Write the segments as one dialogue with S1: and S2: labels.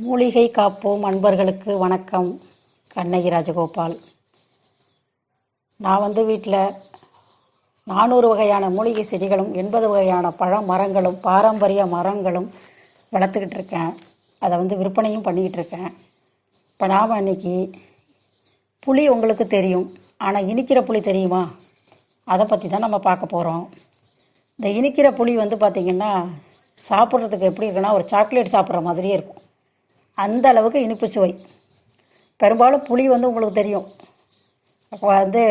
S1: மூலிகை காப்போம் அன்பர்களுக்கு வணக்கம் கண்ணகி ராஜகோபால். நான் வந்து வீட்டில் நானூறு வகையான மூலிகை செடிகளும் எண்பது வகையான பழ மரங்களும் பாரம்பரிய மரங்களும் வளர்த்துக்கிட்டு இருக்கேன். அதை வந்து விற்பனையும் பண்ணிக்கிட்டு இருக்கேன். இப்போ நாம் இன்னைக்கு புளி உங்களுக்கு தெரியும். ஆனால் இனிக்கிற புளி தெரியுமா? அதை பற்றி தான் நம்ம பார்க்க போகிறோம் இந்த இனிக்கிற புளி வந்து பார்த்திங்கன்னா சாப்பிட்றதுக்கு எப்படி இருக்குன்னா ஒரு சாக்லேட் சாப்பிட்ற மாதிரியே இருக்கும். அந்த அளவுக்கு இனிப்பு சுவை. பெரும்பாலும் புளி வந்து உங்களுக்கு தெரியும். அப்போ வந்து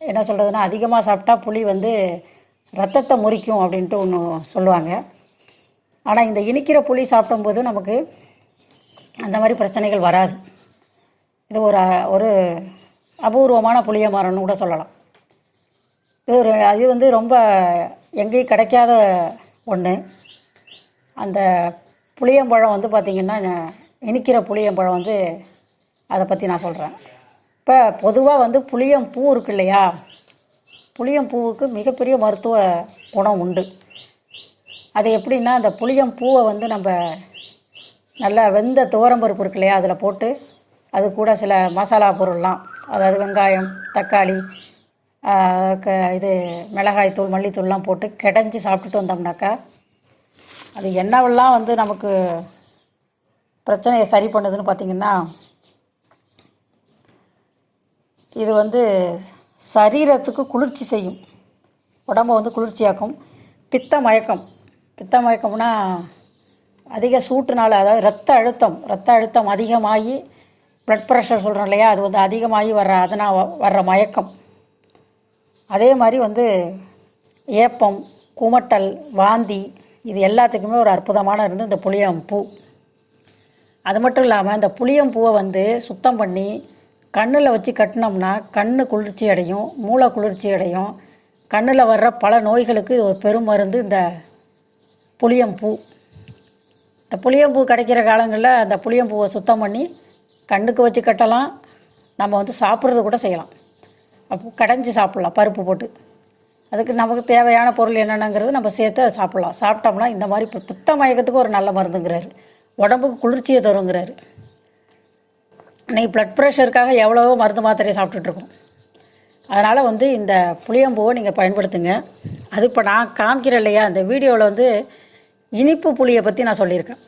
S1: என்ன சொல்கிறதுனா அதிகமாக சாப்பிட்டா புளி வந்து ரத்தத்தை முறிக்கும் அப்படின்ட்டு ஒன்று சொல்லுவாங்க. ஆனால் இந்த இனிக்கிற புளி சாப்பிடும்போது நமக்கு அந்த மாதிரி பிரச்சனைகள் வராது. இது ஒரு ஒரு அபூர்வமான புளிய மரம்னு கூட சொல்லலாம். இது ஒரு அது வந்து ரொம்ப எங்கேயும் கிடைக்காத ஒன்று அந்த புளியம்பழம் வந்து பார்த்திங்கன்னா இனிக்கிற புளியம்பழம் வந்து அதை பற்றி நான் சொல்கிறேன் இப்போ பொதுவாக வந்து புளியம்பூ இருக்கு இல்லையா? புளியம்பூவுக்கு மிகப்பெரிய மருத்துவ குணம் உண்டு. அது எப்படின்னா அந்த புளியம் பூவை வந்து நம்ம நல்லா வெந்த துவரம்பருப்பு இருக்கு இல்லையா அதில் போட்டு அது கூட சில மசாலா பொருள்லாம் அதாவது வெங்காயம் தக்காளி க இது மிளகாய் தூள் மல்லித்தூள்லாம் போட்டு கிடஞ்சி சாப்பிட்டுட்டு வந்தோம்னாக்கா அது என்னவெல்லாம் வந்து நமக்கு பிரச்சனையை சரி பண்ணுதுன்னு பார்த்திங்கன்னா இது வந்து சரீரத்துக்கு குளிர்ச்சி செய்யும். உடம்பை வந்து குளிர்ச்சியாக்கும். பித்த மயக்கம். பித்த மயக்கம்னா அதிக சூட்டுனால அதாவது ரத்த அழுத்தம் ரத்த அழுத்தம் அதிகமாகி ப்ளட் ப்ரெஷர் சொல்கிறோம் இல்லையா அது வந்து அதிகமாகி வர்ற அதனால் வர்ற மயக்கம். அதே மாதிரி வந்து ஏப்பம் குமட்டல் வாந்தி இது எல்லாத்துக்குமே ஒரு அற்புதமான இருந்து இந்த புளியம்பூ. அது மட்டும் இல்லாமல் இந்த புளியம்பூவை வந்து சுத்தம் பண்ணி கண்ணில் வச்சு கட்டினோம்னா கண் குளிர்ச்சி அடையும் மூளை குளிர்ச்சி அடையும். கண்ணில் வர்ற பல நோய்களுக்கு ஒரு பெரும் மருந்து இந்த புளியம்பூ. இந்த புளியம்பூ கிடைக்கிற காலங்களில் அந்த புளியம்பூவை சுத்தம் பண்ணி கண்ணுக்கு வச்சு கட்டலாம் நம்ம வந்து சாப்பிட்றது கூட செய்யலாம். அப்போ கடைஞ்சி சாப்பிட்லாம் பருப்பு போட்டு. அதுக்கு நமக்கு தேவையான பொருள் என்னென்னங்கிறது நம்ம சேர்த்து அதை சாப்பிட்லாம். சாப்பிட்டோம்னா இந்த மாதிரி இப்போ பித்த மயக்கத்துக்கு ஒரு நல்ல மருந்துங்கிறாரு. உடம்புக்கு குளிர்ச்சியை தருங்கிறாரு. இன்றைக்கி ப்ளட் ப்ரெஷருக்காக எவ்வளவோ மருந்து மாத்திரையை சாப்பிட்டுட்ருக்கோம் அதனால் வந்து இந்த புளியம்பூவை நீங்கள் பயன்படுத்துங்க. அது இப்போ நான் காமிக்கிறேன் இல்லையா? இந்த வீடியோவில் வந்து இனிப்பு புளியை பற்றி நான் சொல்லியிருக்கேன்.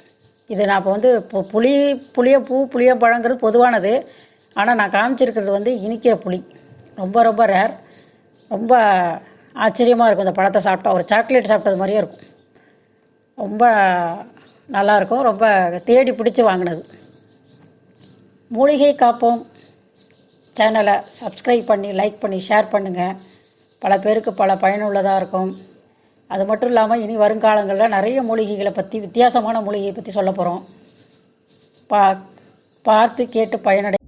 S1: இது நான் இப்போ வந்து பு- புளி புளியப்பூ புளியப்பழங்கிறது பொதுவானது. ஆனால் நான் காமிச்சிருக்கிறது வந்து இனிக்கிற புளி. ரொம்ப ரொம்ப ரேர் ரொம்ப ஆச்சரியமாக இருக்கும். இந்த பழத்தை சாப்பிட்டா ஒரு சாக்லேட் சாப்பிட்டது மாதிரியே இருக்கும். ரொம்ப நல்லாயிருக்கும் ரொம்ப தேடி பிடிச்சி வாங்கினது. மூலிகை காப்போம் சேனலை சப்ஸ்கிரைப் பண்ணி லைக் பண்ணி ஷேர் பண்ணுங்கள் பல பேருக்கு பல பயனுள்ளதாக இருக்கும். அது மட்டும் இல்லாமல் இனி வருங்காலங்களில் நிறைய மூலிகைகளை பற்றி வித்தியாசமான மூலிகையை பற்றி சொல்ல போகிறோம் பா பார்த்து கேட்டு பயனடை